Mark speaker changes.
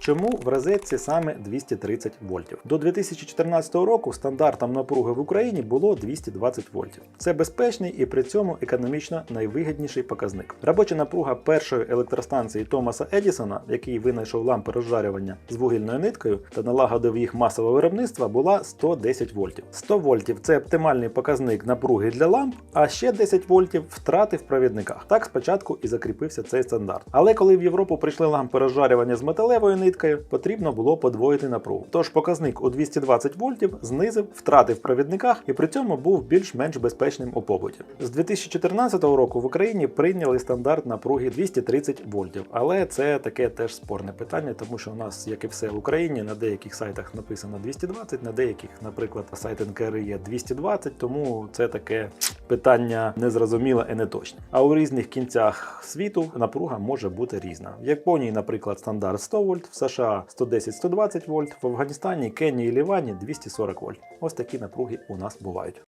Speaker 1: Чому в розетці саме 230 вольтів? До 2014 року стандартом напруги в Україні було 220 вольтів. Це безпечний і при цьому економічно найвигідніший показник. Робоча напруга першої електростанції Томаса Едісона, який винайшов лампи розжарювання з вугільною ниткою та налагодив їх масове виробництво, була 110 вольтів. 100 вольтів це оптимальний показник напруги для ламп, а ще 10 вольтів втрати в провідниках. Так спочатку і закріпився цей стандарт. Але коли в Європу прийшли лампи розжарювання з металевою ниткою, потрібно було подвоїти напругу. Тож показник у 220 вольтів знизив втрати в провідниках і при цьому був більш-менш безпечним у побуті. З 2014 року в Україні прийняли стандарт напруги 230 вольтів, але це таке теж спорне питання, тому що у нас, як і все в Україні, на деяких сайтах написано 220, на деяких, наприклад, сайт НКР є 220, тому це таке питання незрозуміле і неточне. А у різних кінцях світу напруга може бути різна. В Японії, наприклад, стандарт 100 вольт, в США 110-120 вольт, в Афганістані, Кенії і Лівані 240 вольт. Ось такі напруги у нас бувають.